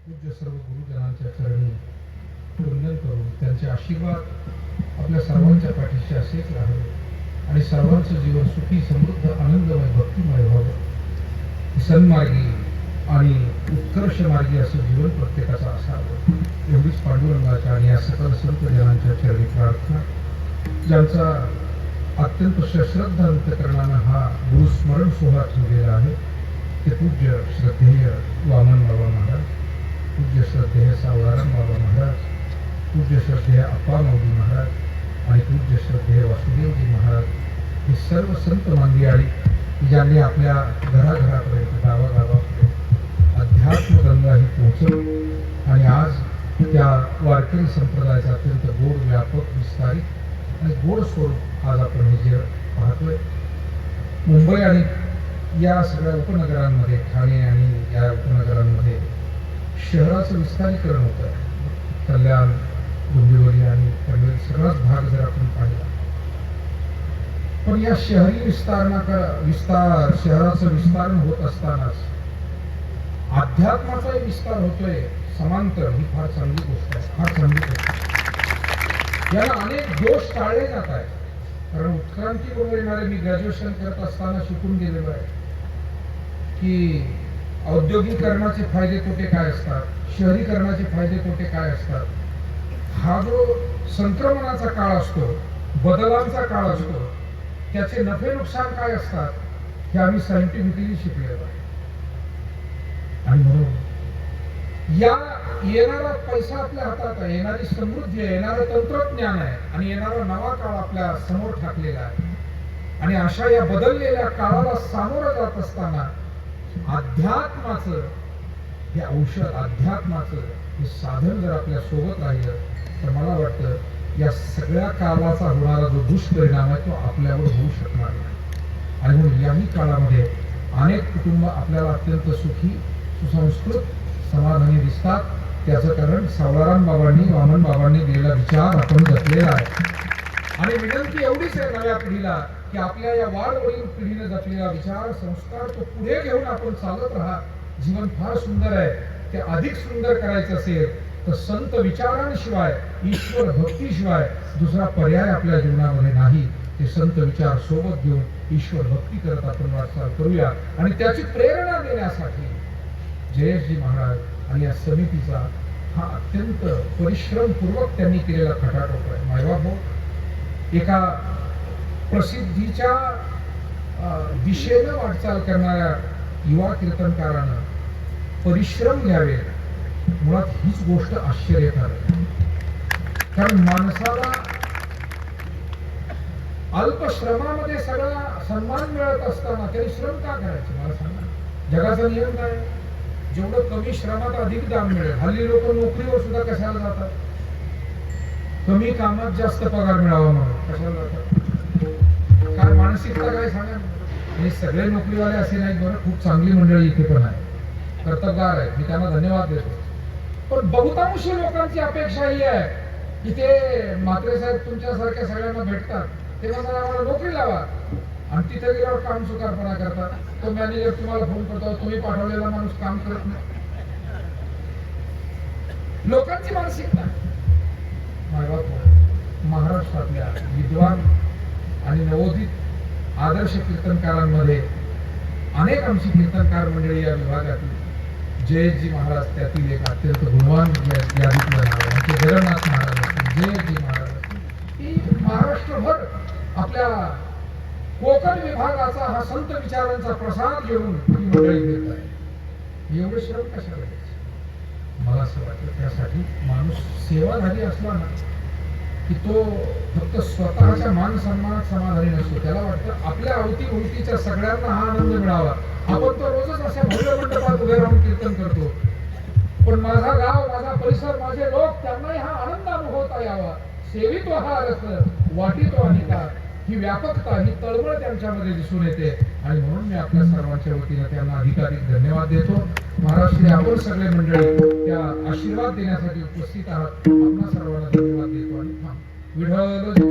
पूज्य सर्व गुरुजनांच्या चरणी वंदन करून त्यांचे आशीर्वाद आपल्या सर्वांच्या पाठीशी असेच राहावे आणि सर्वांचं जीवन सुखी समृद्ध आनंदमय भक्तिमय व्हावं सन्मार्गी आणि उत्कर्ष मार्गी असं जीवन प्रत्येकाचं असावं. एवढीच पांडुरंगाच्या आणि या सकल संतजनांच्या चरणी प्रार्थना. ज्यांचा अत्यंत सश्रद्ध अंतकरणानं हा गुरुस्मरण सोहळा ठेवलेला आहे ते पूज्य श्रद्धेय वामन बाबा महाराज पूज्य श्रद्धेय सावधारण बाबा महाराज पूज्य श्रद्धेय अप्पा माऊली महाराज आणि पूज्य श्रद्धेय वासुदेवजी महाराज हे सर्व संत मांदियाळी ज्यांनी आपल्या घराघरापर्यंत गावागावा गंगा आणि आज त्या वारकरी संप्रदायाचा अत्यंत गोड व्यापक विस्तारित आणि गोड स्वरूप आज आपण हे जे पाहतोय. मुंबई आणि या सगळ्या उपनगरांमध्ये ठाणे आणि या उपनगरांमध्ये शहराचं विस्तारीकरण होत. आहे कल्याण डोंबिवली आणि पनवेल सगळाच भाग जर आपण पाहिला. पण या शहरी विस्तारणा विस्तार शहराचं विस्तारण होत असतानाच अध्यात्माचा विस्तार होतोय. समांतर ही फार चांगली गोष्ट आहे. फार चांगली गोष्ट आहे. याला अनेक दोष टाळले जात आहेत. कारण उत्क्रांती बरोबर येणारे मी ग्रॅज्युएशन करत असताना शिकून गेलेलो आहे. की औद्योगिकरणाचे फायदे तोटे काय असतात? शहरीकरणाचे फायदे तोटे काय असतात? हा जो संक्रमणाचा काळ असतो बदलांचा काळ असतो त्याचे नफे नुकसान काय असतात? हे आम्ही सायंटिफिकली शिकलेलो आहे. आणि म्हणून या येणारा पैसा आपल्या हातात आहे. येणारी समृद्धी आहे येणारं तंत्रज्ञान आहे आणि येणारा नवा काळ आपल्यासमोर ठाकलेला आहे. आणि अशा या बदललेल्या काळाला सामोरं जात असताना अध्यात्माचं हे औषध अध्यात्माचं हे साधन जर आपल्यासोबत राहिलं तर मला वाटतं या सगळ्या काळाचा होणारा जो दुष्परिणाम आहे तो आपल्यावर होऊ शकणार नाही. आणि म्हणून याही काळामध्ये अनेक कुटुंब आपल्याला अत्यंत सुखी सुसंस्कृत समाधानी दिसतात. त्याचं कारण सावळाराम बाबांनी वामन बाबांनी दिलेला विचार आपण जपलेला आहे. आणि विनंती एवढीच आहे नव्या पिढीला की आपल्या या वाढवडील पिढीने जपलेला विचार संस्कार तो पुढे घेऊन आपण चालत राहा. जीवन फार सुंदर आहे. ते अधिक सुंदर करायचं असेल तर संत विचारांशिवाय ईश्वर भक्तीशिवाय दुसरा पर्याय आपल्या जीवनामध्ये नाही. ते संत विचार सोबत घेऊन ईश्वर भक्ती करत आपण वाटचाल करूया. आणि त्याची प्रेरणा देण्यासाठी जयेशजी महाराज आणि या समितीचा हा अत्यंत परिश्रमपूर्वक त्यांनी केलेला खटाटोप आहे. मायबाबो एका प्रसिद्धीच्या दिशेनं वाटचाल करणाऱ्या युवा कीर्तनकारानं परिश्रम घ्यावे मुळात हीच गोष्ट आश्चर्यकारक कारण माणसाला अल्प श्रमामध्ये सगळा सन्मान मिळत असताना तरी श्रम का करायचे? मला सांगा. जगाचा नियम काय? आहे? जेवढं कमी श्रमात अधिक दाम मिळेल. हल्ली लोक नोकरीवर सुद्धा कशाला जातात? कमी कामात जास्त पगार मिळावा म्हणून. कशाला जातात? काय मानसिकता काय सांगा हे सगळे नोकरीवाले असे नाही बरं. खूप चांगली मंडळी इथे पण आहे कर्तबगार आहे मी त्यांना धन्यवाद देतो. पण बहुतांशी लोकांची अपेक्षा ही आहे की ते म्हात्रे साहेब तुमच्यासारख्या सगळ्यांना भेटतात. ते आम्हाला नोकरी लावा. आणि तिथे गेल्यावर काम सुकारपणा करतात तो मॅनेजर तुम्हाला फोन करतो तुम्ही पाठवलेला माणूस काम करत नाही. लोकांची मानसिकता. महाराष्ट्रातल्या विद्वान आणि नवोदित आदर्श कीर्तनकारांमध्ये अनेक आमची कीर्तनकार मंडळी या विभागातील जयजी महाराज त्यातील एक अत्यंत गुणवान या- यादीतलं जगन्नाथ महाराज असतील जयजी महाराज. असतील महाराष्ट्रभर आपल्या कोकण विभागाचा हा संत विचारांचा प्रसाद घेऊन ही मंडळी देत आहे. एवढे श्रम कशाला मला असं वाटतं त्यासाठी माणूस सेवाधारी असला ना की तो फक्त स्वतःच्या मान सन्मानात समाधानी नसतो. त्याला वाटतं आपल्या अवतीभोवतीच्या सगळ्यांना हा आनंद मिळावा. आपण तो रोजच अशा भव्य मंडपात उभे राहून कीर्तन करतो. पण माझा गाव माझा परिसर माझे लोक त्यांनाही हा आनंद अनुभवता यावा. सेवितो हा रस वाटितो अनिता ही व्यापकता ही तळमळ त्यांच्यामध्ये दिसून येते. आणि म्हणून मी आपल्या सर्वांच्या वतीनं त्यांना अधिकाधिक धन्यवाद देतो. महाराष्ट्रीय आपण सगळे मंडळी त्या आशीर्वाद देण्यासाठी उपस्थित आहात. आपल्या सर्वांना धन्यवाद देतो आणि विठ्ठल